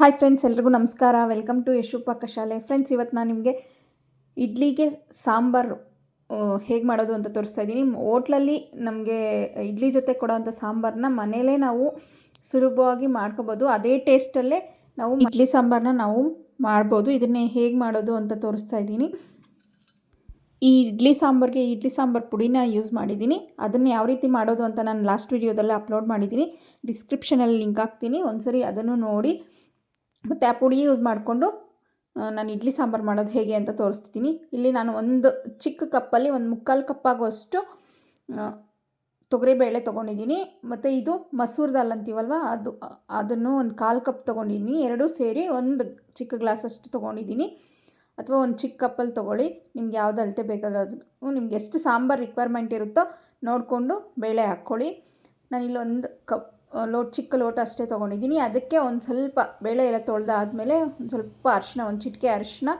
Hi friends ಎಲ್ರಿಗೂ ನಮಸ್ಕಾರ. Welcome to Yashu Pakashale friends ಇವತ್ತು ನಾನು ನಿಮಗೆ ಇಡ್ಲಿಗೆ ಸಾಂಬಾರು ಹೇಗೆ ಮಾಡೋದು ಅಂತ ತೋರಿಸ್ತಾ ಇದ್ದೀನಿ. ಹೋಟ್ಲಲ್ಲಿ ನಮಗೆ ಇಡ್ಲಿ ಜೊತೆ ಕೊಡೋವಂಥ ಸಾಂಬಾರನ್ನ ಮನೇಲೇ ನಾವು ಸುಲಭವಾಗಿ ಮಾಡ್ಕೋಬೋದು. ಅದೇ ಟೇಸ್ಟಲ್ಲೇ ನಾವು ಇಡ್ಲಿ ಸಾಂಬಾರನ್ನ ನಾವು ಮಾಡ್ಬೋದು. ಇದನ್ನೇ ಹೇಗೆ ಮಾಡೋದು ಅಂತ ತೋರಿಸ್ತಾ ಇದ್ದೀನಿ. ಈ ಇಡ್ಲಿ ಸಾಂಬಾರಿಗೆ ಇಡ್ಲಿ ಸಾಂಬಾರು ಪುಡಿನ ಯೂಸ್ ಮಾಡಿದ್ದೀನಿ. ಅದನ್ನು ಯಾವ ರೀತಿ ಮಾಡೋದು ಅಂತ ನಾನು ಲಾಸ್ಟ್ ವೀಡಿಯೋದಲ್ಲೇ ಅಪ್ಲೋಡ್ ಮಾಡಿದ್ದೀನಿ. ಡಿಸ್ಕ್ರಿಪ್ಷನಲ್ಲಿ ಲಿಂಕ್ ಹಾಕ್ತೀನಿ. ಒಂದ್ಸರಿ ಅದನ್ನು ನೋಡಿ. ಮತ್ತು ಆ ಪುಡಿ ಯೂಸ್ ಮಾಡಿಕೊಂಡು ನಾನು ಇಡ್ಲಿ ಸಾಂಬಾರು ಮಾಡೋದು ಹೇಗೆ ಅಂತ ತೋರಿಸ್ತಿದ್ದೀನಿ ಇಲ್ಲಿ ನಾನು ಒಂದು ಚಿಕ್ಕ ಕಪ್ಪಲ್ಲಿ ಒಂದು ಮುಕ್ಕಾಲು ಕಪ್ಪಾಗುವಷ್ಟು ತೊಗರಿಬೇಳೆ ತೊಗೊಂಡಿದ್ದೀನಿ. ಮತ್ತು ಇದು ಮಸೂರ್ ದಾಲ್ ಅಂತೀವಲ್ವ, ಅದು ಅದನ್ನು ಒಂದು ಕಾಲು ಕಪ್ ತೊಗೊಂಡಿದ್ದೀನಿ. ಎರಡೂ ಸೇರಿ ಒಂದು ಚಿಕ್ಕ ಗ್ಲಾಸಷ್ಟು ತೊಗೊಂಡಿದ್ದೀನಿ. ಅಥವಾ ಒಂದು ಚಿಕ್ಕ ಕಪ್ಪಲ್ಲಿ ತೊಗೊಳ್ಳಿ. ನಿಮ್ಗೆ ಯಾವ್ದು ಅಳತೆ ಬೇಕಾದರೂ ಅದು ನಿಮ್ಗೆ ಎಷ್ಟು ಸಾಂಬಾರು ರಿಕ್ವೈರ್ಮೆಂಟ್ ಇರುತ್ತೋ ನೋಡಿಕೊಂಡು ಬೇಳೆ ಹಾಕ್ಕೊಳ್ಳಿ. ನಾನು ಒಂದು ಕಪ್ ಲೋಟ್ ಚಿಕ್ಕ ಲೋಟ ಅಷ್ಟೇ ತೊಗೊಂಡಿದ್ದೀನಿ. ಅದಕ್ಕೆ ಒಂದು ಸ್ವಲ್ಪ ಬೇಳೆ ಎಲ್ಲ ತೊಳೆದಾದ್ಮೇಲೆ ಒಂದು ಸ್ವಲ್ಪ ಅರಿಶಿನ, ಒಂದು ಚಿಟಿಕೆ ಅರಿಶಿನ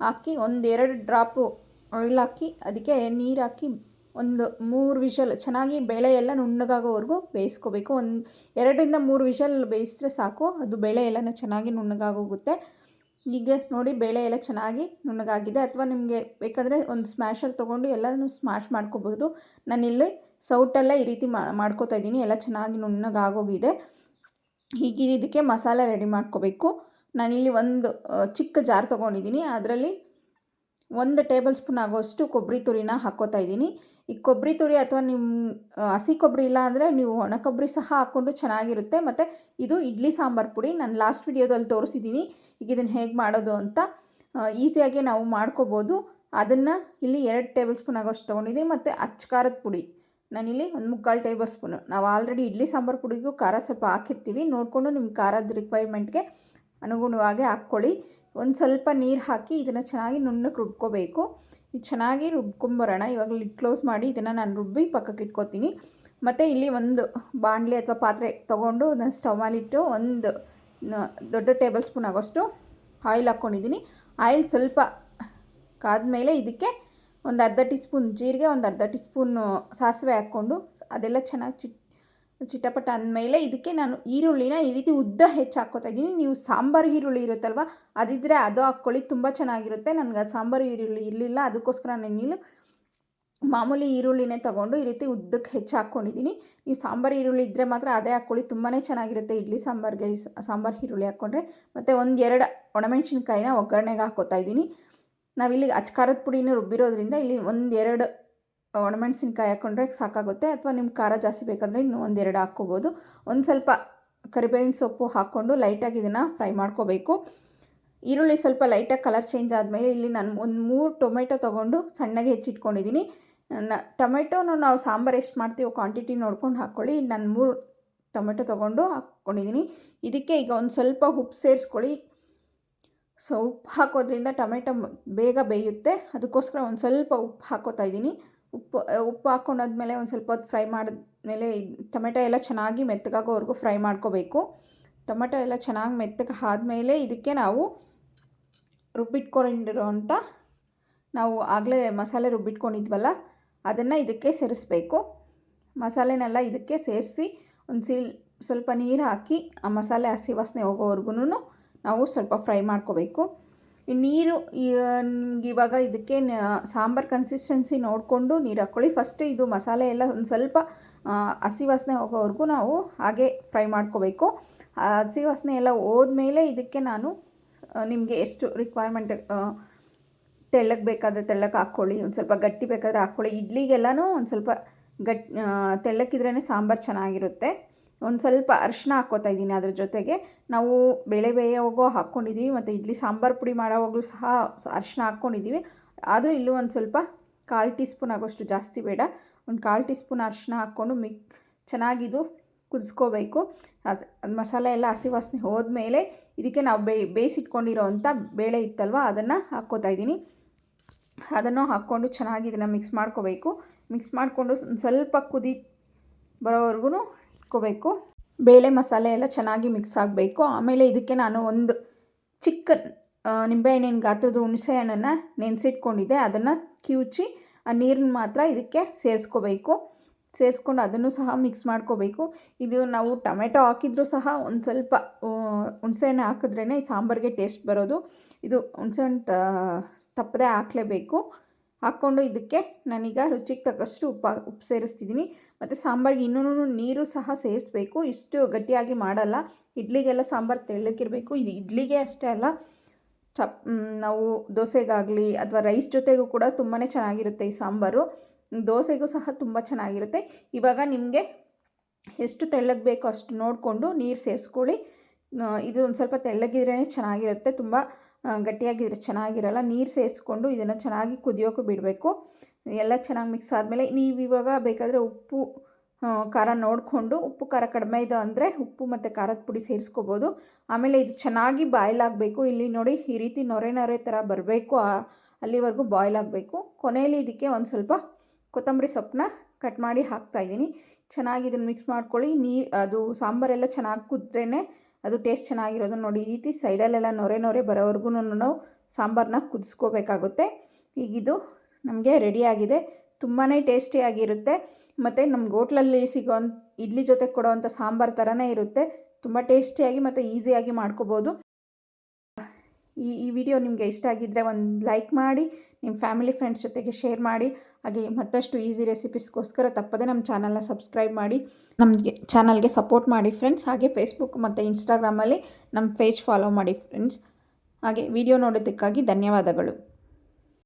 ಹಾಕಿ, ಒಂದು ಎರಡು ಡ್ರಾಪು ಆಯಿಲ್ ಹಾಕಿ, ಅದಕ್ಕೆ ನೀರು ಹಾಕಿ, ಒಂದು ಮೂರು ವಿಷಲ್ ಚೆನ್ನಾಗಿ ಬೇಳೆ ಎಲ್ಲ ನುಣ್ಣಗಾಗೋವರೆಗೂ ಬೇಯಿಸ್ಕೋಬೇಕು. ಒಂದು ಎರಡರಿಂದ ಮೂರು ವಿಷಲ್ ಬೇಯಿಸಿದ್ರೆ ಸಾಕು. ಅದು ಬೇಳೆ ಎಲ್ಲನೂ ಚೆನ್ನಾಗಿ ನುಣ್ಣಗಾಗೋಗುತ್ತೆ. ಈಗ ನೋಡಿ ಬೇಳೆ ಎಲ್ಲ ಚೆನ್ನಾಗಿ ನುಣ್ಣಗಾಗಿದೆ. ಅಥವಾ ನಿಮಗೆ ಬೇಕಾದರೆ ಒಂದು ಸ್ಮ್ಯಾಶರ್ ತೊಗೊಂಡು ಎಲ್ಲನೂ ಸ್ಮ್ಯಾಶ್ ಮಾಡ್ಕೋಬೋದು. ನಾನಿಲ್ಲಿ ಸೌಟೆಲ್ಲ ಈ ರೀತಿ ಮಾಡ್ಕೋತಾ ಇದ್ದೀನಿ. ಎಲ್ಲ ಚೆನ್ನಾಗಿ ನುಣ್ಣಗಾಗೋಗಿದೆ. ಹೀಗೆ ಇದಕ್ಕೆ ಮಸಾಲೆ ರೆಡಿ ಮಾಡ್ಕೋಬೇಕು. ನಾನಿಲ್ಲಿ ಒಂದು ಚಿಕ್ಕ ಜಾರ್ ತೊಗೊಂಡಿದ್ದೀನಿ. ಅದರಲ್ಲಿ ಒಂದು ಟೇಬಲ್ ಸ್ಪೂನ್ ಆಗೋಷ್ಟು ಕೊಬ್ಬರಿ ತುರಿನ ಹಾಕ್ಕೋತಾ ಇದ್ದೀನಿ. ಈ ಕೊಬ್ಬರಿ ತುರಿ ಅಥವಾ ನಿಮ್ಮ ಹಸಿ ಕೊಬ್ಬರಿ ಇಲ್ಲ ಅಂದರೆ ನೀವು ಒಣ ಕೊಬ್ಬರಿ ಸಹ ಹಾಕ್ಕೊಂಡು ಚೆನ್ನಾಗಿರುತ್ತೆ. ಮತ್ತು ಇದು ಇಡ್ಲಿ ಸಾಂಬಾರು ಪುಡಿ. ನಾನು ಲಾಸ್ಟ್ ವಿಡಿಯೋದಲ್ಲಿ ತೋರಿಸಿದ್ದೀನಿ. ಈಗ ಇದನ್ನು ಹೇಗೆ ಮಾಡೋದು ಅಂತ ಈಸಿಯಾಗಿ ನಾವು ಮಾಡ್ಕೋಬೋದು. ಅದನ್ನು ಇಲ್ಲಿ ಎರಡು ಟೇಬಲ್ ಸ್ಪೂನ್ ಆಗೋಷ್ಟು ತೊಗೊಂಡಿದ್ದೀನಿ ಮತ್ತು ಅಚ್ಚ ಖಾರದ ಪುಡಿ. ನಾನಿಲ್ಲಿ ಒಂದು ಮುಕ್ಕಾಲು ಟೇಬಲ್ ಸ್ಪೂನು. ನಾವು ಆಲ್ರೆಡಿ ಇಡ್ಲಿ ಸಾಂಬಾರು ಪುಡಿಗೂ ಖಾರ ಸ್ವಲ್ಪ ಹಾಕಿರ್ತೀವಿ. ನೋಡಿಕೊಂಡು ನಿಮ್ಮ ಖಾರದ ರಿಕ್ವೈರ್ಮೆಂಟ್ಗೆ ಅನುಗುಣವಾಗಿ ಹಾಕ್ಕೊಳ್ಳಿ. ಒಂದು ಸ್ವಲ್ಪ ನೀರು ಹಾಕಿ ಇದನ್ನು ಚೆನ್ನಾಗಿ ನುಣ್ಣಕ್ಕೆ ರುಬ್ಕೋಬೇಕು. ಇದು ಚೆನ್ನಾಗಿ ರುಬ್ಕೊಂಬರೋಣ. ಇವಾಗ ಲಿಡ್ ಕ್ಲೋಸ್ ಮಾಡಿ ಇದನ್ನು ನಾನು ರುಬ್ಬಿ ಪಕ್ಕಕ್ಕೆ ಇಟ್ಕೋತೀನಿ. ಮತ್ತು ಇಲ್ಲಿ ಒಂದು ಬಾಣಲೆ ಅಥವಾ ಪಾತ್ರೆ ತೊಗೊಂಡು ನಾನು ಸ್ಟವ್ ಮೇಲಿಟ್ಟು ಒಂದು ದೊಡ್ಡ ಟೇಬಲ್ ಸ್ಪೂನ್ ಆಗೋಷ್ಟು ಆಯಿಲ್ ಹಾಕ್ಕೊಂಡಿದ್ದೀನಿ ಆಯಿಲ್ ಸ್ವಲ್ಪ ಕಾದ್ಮೇಲೆ ಇದಕ್ಕೆ ಒಂದು ಅರ್ಧ ಟೀ ಸ್ಪೂನ್ ಜೀರಿಗೆ, ಒಂದು ಅರ್ಧ ಟೀ ಸ್ಪೂನು ಸಾಸಿವೆ ಹಾಕ್ಕೊಂಡು ಅದೆಲ್ಲ ಚೆನ್ನಾಗಿ ಚಿಟ್ ಚಿಟಪಟ ಅಂದಮೇಲೆ ಇದಕ್ಕೆ ನಾನು ಈರುಳ್ಳಿನ ಈ ರೀತಿ ಉದ್ದ ಹೆಚ್ಚು ಹಾಕ್ಕೋತಾ ಇದ್ದೀನಿ. ನೀವು ಸಾಂಬಾರು ಈರುಳ್ಳಿ ಇರುತ್ತಲ್ವ ಅದಿದ್ದರೆ ಅದು ಹಾಕ್ಕೊಳ್ಳಿ ತುಂಬ ಚೆನ್ನಾಗಿರುತ್ತೆ. ನನಗೆ ಸಾಂಬಾರು ಈರುಳ್ಳಿ ಇರಲಿಲ್ಲ, ಅದಕ್ಕೋಸ್ಕರ ನಾನು ಇಲ್ಲಿ ಮಾಮೂಲಿ ಈರುಳ್ಳಿನೇ ತೊಗೊಂಡು ಈ ರೀತಿ ಉದ್ದಕ್ಕೆ ಹೆಚ್ಚು ಹಾಕ್ಕೊಂಡಿದ್ದೀನಿ ನೀವು ಸಾಂಬಾರು ಈರುಳ್ಳಿ ಇದ್ದರೆ ಮಾತ್ರ ಅದೇ ಹಾಕ್ಕೊಳ್ಳಿ ತುಂಬಾ ಚೆನ್ನಾಗಿರುತ್ತೆ. ಇಡ್ಲಿ ಸಾಂಬಾರಿಗೆ ಸಾಂಬಾರು ಈರುಳ್ಳಿ ಹಾಕ್ಕೊಂಡ್ರೆ. ಮತ್ತು ಒಂದು ಎರಡು ಒಣಮೆಣ್ಸಿನ್ಕಾಯಿನ ಒಗ್ಗರಣೆಗೆ ಹಾಕ್ಕೋತಾ ಇದ್ದೀನಿ. ನಾವಿಲ್ಲಿ ಅಚ್ಕಾರದ ಪುಡಿನ ರುಬ್ಬಿರೋದ್ರಿಂದ ಇಲ್ಲಿ ಒಂದು ಎರಡು ಒಣಮೆಣ್ಸಿನ್ಕಾಯಿ ಹಾಕ್ಕೊಂಡ್ರೆ ಸಾಕಾಗುತ್ತೆ ಅಥವಾ ನಿಮ್ಮ ಖಾರ ಜಾಸ್ತಿ ಬೇಕಂದರೆ ಇನ್ನೂ ಒಂದೆರಡು ಹಾಕ್ಕೋಬೋದು. ಒಂದು ಸ್ವಲ್ಪ ಕರಿಬೇವಿನ ಸೊಪ್ಪು ಹಾಕ್ಕೊಂಡು ಲೈಟಾಗಿ ಇದನ್ನು ಫ್ರೈ ಮಾಡ್ಕೋಬೇಕು. ಈರುಳ್ಳಿ ಸ್ವಲ್ಪ ಲೈಟಾಗಿ ಕಲರ್ ಚೇಂಜ್ ಆದಮೇಲೆ ಇಲ್ಲಿ ನಾನು ಒಂದು ಮೂರು ಟೊಮೆಟೊ ತೊಗೊಂಡು ಸಣ್ಣಗೆ ಹೆಚ್ಚಿಟ್ಕೊಂಡಿದ್ದೀನಿ ನನ್ನ ಟೊಮೆಟೊನ ನಾವು ಸಾಂಬಾರು ಎಷ್ಟು ಮಾಡ್ತೀವೋ ಕ್ವಾಂಟಿಟಿ ನೋಡ್ಕೊಂಡು ಹಾಕ್ಕೊಳ್ಳಿ ನಾನು ಮೂರು ಟೊಮೆಟೊ ತೊಗೊಂಡು ಹಾಕ್ಕೊಂಡಿದ್ದೀನಿ ಇದಕ್ಕೆ ಈಗ ಒಂದು ಸ್ವಲ್ಪ ಉಪ್ಪು ಸೇರಿಸ್ಕೊಳ್ಳಿ. ಸೊ, ಉಪ್ಪು ಹಾಕೋದ್ರಿಂದ ಟೊಮೆಟೊ ಬೇಗ ಬೇಯುತ್ತೆ. ಅದಕ್ಕೋಸ್ಕರ ಒಂದು ಸ್ವಲ್ಪ ಉಪ್ಪು ಹಾಕೋತಾ ಇದ್ದೀನಿ ಉಪ್ಪು ಉಪ್ಪು ಹಾಕ್ಕೊಂಡಾದ್ಮೇಲೆ ಒಂದು ಸ್ವಲ್ಪ ಹೊತ್ತು ಫ್ರೈ ಮಾಡಿದ್ಮೇಲೆ ಟೊಮೆಟೊ ಎಲ್ಲ ಚೆನ್ನಾಗಿ ಮೆತ್ತಗಾಗೋವರೆಗೂ ಫ್ರೈ ಮಾಡ್ಕೋಬೇಕು. ಟೊಮೆಟೊ ಎಲ್ಲ ಚೆನ್ನಾಗಿ ಮೆತ್ತಗೆ ಆದಮೇಲೆ ಇದಕ್ಕೆ ನಾವು ರುಬ್ಬಿಟ್ಕೊಂಡಿರೋಂಥ, ನಾವು ಆಗಲೇ ಮಸಾಲೆ ರುಬ್ಬಿಟ್ಕೊಂಡಿದ್ವಲ್ಲ, ಅದನ್ನು ಇದಕ್ಕೆ ಸೇರಿಸ್ಬೇಕು. ಮಸಾಲೆನೆಲ್ಲ ಇದಕ್ಕೆ ಸೇರಿಸಿ ಒಂದು ಸಿಲ್, ಸ್ವಲ್ಪ ನೀರು ಹಾಕಿ ಆ ಮಸಾಲೆ ಹಸಿ ವಾಸನೆ ಹೋಗೋವರೆಗೂ ನಾವು ಸ್ವಲ್ಪ ಫ್ರೈ ಮಾಡ್ಕೋಬೇಕು. ನೀರು ನಿಮ್ಗೆ ಇವಾಗ ಇದಕ್ಕೆ ಸಾಂಬಾರು ಕನ್ಸಿಸ್ಟೆನ್ಸಿ ನೋಡಿಕೊಂಡು ನೀರು ಹಾಕ್ಕೊಳ್ಳಿ. ಫಸ್ಟ್ ಇದು ಮಸಾಲೆ ಎಲ್ಲ ಒಂದು ಸ್ವಲ್ಪ ಹಸಿ ವಾಸನೆ ಹೋಗೋವರೆಗೂ ನಾವು ಹಾಗೆ ಫ್ರೈ ಮಾಡ್ಕೋಬೇಕು. ಹಸಿ ವಾಸನೆ ಎಲ್ಲ ಹೋದ್ಮೇಲೆ ಇದಕ್ಕೆ ನಾನು ನಿಮಗೆ ಎಷ್ಟು ರಿಕ್ವೈರ್ಮೆಂಟ್ ತೆಳ್ಳಗೆ ಬೇಕಾದರೆ ತೆಳ್ಳಗೆ ಹಾಕ್ಕೊಳ್ಳಿ, ಒಂದು ಸ್ವಲ್ಪ ಗಟ್ಟಿ ಬೇಕಾದರೆ ಹಾಕ್ಕೊಳ್ಳಿ. ಇಡ್ಲಿಗೆಲ್ಲನೂ ಒಂದು ಸ್ವಲ್ಪ ಗಟ್ ತೆಳ್ಳಕ್ಕಿದ್ರೇ ಸಾಂಬಾರು ಚೆನ್ನಾಗಿರುತ್ತೆ. ಒಂದು ಸ್ವಲ್ಪ ಅರಿಶಿನ ಹಾಕ್ಕೋತಾ ಇದ್ದೀನಿ ಅದ್ರ ಜೊತೆಗೆ. ನಾವು ಬೇಳೆ ಬೇಯೋವಾಗೋ ಹಾಕ್ಕೊಂಡಿದ್ದೀವಿ ಮತ್ತು ಇಡ್ಲಿ ಸಾಂಬಾರು ಪುಡಿ ಮಾಡೋವಾಗಲೂ ಸಹ ಅರಿಶಿನ ಹಾಕ್ಕೊಂಡಿದ್ದೀವಿ ಆದರೂ ಇಲ್ಲೂ ಒಂದು ಸ್ವಲ್ಪ ಕಾಲು ಟೀ ಸ್ಪೂನ್ ಆಗೋಷ್ಟು ಜಾಸ್ತಿ ಬೇಡ. ಒಂದು ಕಾಲು ಟೀ ಸ್ಪೂನ್ ಅರಿಶಿನ ಹಾಕ್ಕೊಂಡು ಮಿಕ್ ಚೆನ್ನಾಗಿದು ಕುದಿಸ್ಕೋಬೇಕು. ಅದು ಮಸಾಲೆ ಎಲ್ಲ ಹಸಿ ವಾಸನೆ ಹೋದ್ಮೇಲೆ ಇದಕ್ಕೆ ನಾವು ಬೇಯಿಸಿಟ್ಕೊಂಡಿರೋ ಅಂಥ ಬೇಳೆ ಇತ್ತಲ್ವ ಅದನ್ನು ಹಾಕ್ಕೋತಾ ಇದ್ದೀನಿ. ಅದನ್ನು ಹಾಕ್ಕೊಂಡು ಚೆನ್ನಾಗಿ ಇದನ್ನು ಮಿಕ್ಸ್ ಮಾಡ್ಕೋಬೇಕು. ಮಿಕ್ಸ್ ಮಾಡಿಕೊಂಡು ಸ್ವಲ್ಪ ಕುದಿ ಬರೋವರೆಗೂ ಇಟ್ಕೋಬೇಕು ಬೇಳೆ ಮಸಾಲೆ ಎಲ್ಲ ಚೆನ್ನಾಗಿ ಮಿಕ್ಸ್ ಆಗಬೇಕು. ಆಮೇಲೆ ಇದಕ್ಕೆ ನಾನು ಒಂದು ಚಿಕ್ಕ ನಿಂಬೆಹಣ್ಣಿನ ಗಾತ್ರದ ಹುಣಸೆ ಹಣ್ಣನ್ನು ನೆನೆಸಿಟ್ಕೊಂಡಿದ್ದೆ. ಅದನ್ನು ಕಿವುಚಿ, ಆ ನೀರನ್ನ ಮಾತ್ರ ಇದಕ್ಕೆ ಸೇರಿಸ್ಕೋಬೇಕು. ಸೇರಿಸ್ಕೊಂಡು ಅದನ್ನು ಸಹ ಮಿಕ್ಸ್ ಮಾಡ್ಕೋಬೇಕು. ಇದು ನಾವು ಟೊಮೆಟೊ ಹಾಕಿದರೂ ಸಹ ಒಂದು ಸ್ವಲ್ಪ ಹುಣಸೆಹಣ್ಣು ಹಾಕಿದ್ರೇ ಸಾಂಬಾರಿಗೆ ಟೇಸ್ಟ್ ಬರೋದು. ಇದು ಹುಣಸೆಹಣ್ಣು ತಪ್ಪದೆ ಹಾಕಲೇಬೇಕು. ಹಾಕ್ಕೊಂಡು ಇದಕ್ಕೆ ನಾನೀಗ ರುಚಿಗೆ ತಕ್ಕಷ್ಟು ಉಪ್ಪು ಉಪ್ಪು ಸೇರಿಸ್ತಿದ್ದೀನಿ. ಮತ್ತು ಸಾಂಬಾರಿಗೆ ಇನ್ನೂ ನೀರು ಸಹ ಸೇರಿಸ್ಬೇಕು. ಇಷ್ಟು ಗಟ್ಟಿಯಾಗಿ ಮಾಡಲ್ಲ. ಇಡ್ಲಿಗೆಲ್ಲ ಸಾಂಬಾರು ತೆಳ್ಳಕ್ಕಿರಬೇಕು ಇದು ಇಡ್ಲಿಗೆ ಅಷ್ಟೇ ಅಲ್ಲ. ಚಪ್ ನಾವು ದೋಸೆಗಾಗಲಿ ಅಥವಾ ರೈಸ್ ಜೊತೆಗೂ ಕೂಡ ತುಂಬಾ ಚೆನ್ನಾಗಿರುತ್ತೆ ಈ ಸಾಂಬಾರು. ದೋಸೆಗೂ ಸಹ ತುಂಬ ಚೆನ್ನಾಗಿರುತ್ತೆ. ಇವಾಗ ನಿಮಗೆ ಎಷ್ಟು ತೆಳ್ಳಗೆ ಬೇಕೋ ಅಷ್ಟು ನೋಡಿಕೊಂಡು ನೀರು ಸೇರಿಸ್ಕೊಳ್ಳಿ. ಇದು ಒಂದು ಸ್ವಲ್ಪ ತೆಳ್ಳಗಿದ್ರೇ ಚೆನ್ನಾಗಿರುತ್ತೆ. ತುಂಬ ಗಟ್ಟಿಯಾಗಿದ್ರೆ ಚೆನ್ನಾಗಿರಲ್ಲ, ನೀರು ಸೇರಿಸ್ಕೊಂಡು ಇದನ್ನು ಚೆನ್ನಾಗಿ ಕುದಿಯೋಕೆ ಬಿಡಬೇಕು. ಎಲ್ಲ ಚೆನ್ನಾಗಿ ಮಿಕ್ಸ್ ಆದಮೇಲೆ ನೀವು ಇವಾಗ ಬೇಕಾದರೆ ಉಪ್ಪು ಖಾರ ನೋಡಿಕೊಂಡು, ಉಪ್ಪು ಖಾರ ಕಡಿಮೆ ಇದೆ ಅಂದರೆ ಉಪ್ಪು ಮತ್ತು ಖಾರದ ಪುಡಿ ಸೇರಿಸ್ಕೋಬೋದು. ಆಮೇಲೆ ಇದು ಚೆನ್ನಾಗಿ ಬಾಯ್ಲ್ ಆಗಬೇಕು. ಇಲ್ಲಿ ನೋಡಿ ಈ ರೀತಿ ನೊರೆ ನೊರೆ ಥರ ಬರಬೇಕು. ಅಲ್ಲಿವರೆಗೂ ಬಾಯ್ಲ್ ಆಗಬೇಕು. ಕೊನೆಯಲ್ಲಿ ಇದಕ್ಕೆ ಒಂದು ಸ್ವಲ್ಪ ಕೊತ್ತಂಬರಿ ಸೊಪ್ಪನ್ನ ಕಟ್ ಮಾಡಿ ಹಾಕ್ತಾಯಿದ್ದೀನಿ ಚೆನ್ನಾಗಿ ಇದನ್ನು ಮಿಕ್ಸ್ ಮಾಡ್ಕೊಳ್ಳಿ. ನೀ, ಅದು ಸಾಂಬಾರೆಲ್ಲ ಚೆನ್ನಾಗಿ ಕುದ್ರೇ ಅದು ಟೇಸ್ಟ್ ಚೆನ್ನಾಗಿರೋದು ನೋಡಿ. ಈ ರೀತಿ ಸೈಡಲ್ಲೆಲ್ಲ ನೊರೆ ನೊರೆ ಬರೋವರೆಗೂ ನಾವು ಸಾಂಬಾರನ್ನ ಕುದಿಸ್ಕೋಬೇಕಾಗುತ್ತೆ. ಈಗಿದು ನಮಗೆ ರೆಡಿಯಾಗಿದೆ ತುಂಬಾ ಟೇಸ್ಟಿಯಾಗಿರುತ್ತೆ ಮತ್ತು ನಮ್ಗೆ ಹೋಟ್ಲಲ್ಲಿ ಸಿಗೋ ಇಡ್ಲಿ ಜೊತೆ ಕೊಡೋವಂಥ ಸಾಂಬಾರು ಥರನೇ ಇರುತ್ತೆ. ತುಂಬ ಟೇಸ್ಟಿಯಾಗಿ ಮತ್ತು ಈಸಿಯಾಗಿ ಮಾಡ್ಕೋಬೋದು. ಈ ಈ ವಿಡಿಯೋ ನಿಮಗೆ ಇಷ್ಟ ಆಗಿದ್ದರೆ ಒಂದು ಲೈಕ್ ಮಾಡಿ ನಿಮ್ಮ ಫ್ಯಾಮಿಲಿ ಫ್ರೆಂಡ್ಸ್ ಜೊತೆಗೆ ಶೇರ್ ಮಾಡಿ, ಹಾಗೆ ಮತ್ತಷ್ಟು ಈಸಿ ರೆಸಿಪೀಸ್ಗೋಸ್ಕರ ತಪ್ಪದೆ ನಮ್ಮ ಚಾನಲ್ನ ಸಬ್ಸ್ಕ್ರೈಬ್ ಮಾಡಿ, ನಮಗೆ ಚಾನಲ್ಗೆ ಸಪೋರ್ಟ್ ಮಾಡಿ ಫ್ರೆಂಡ್ಸ್ ಹಾಗೆ ಫೇಸ್ಬುಕ್ ಮತ್ತು ಇನ್ಸ್ಟಾಗ್ರಾಮಲ್ಲಿ ನಮ್ಮ ಪೇಜ್ ಫಾಲೋ ಮಾಡಿ ಫ್ರೆಂಡ್ಸ್ ಹಾಗೆ ವಿಡಿಯೋ ನೋಡೋದಕ್ಕಾಗಿ ಧನ್ಯವಾದಗಳು.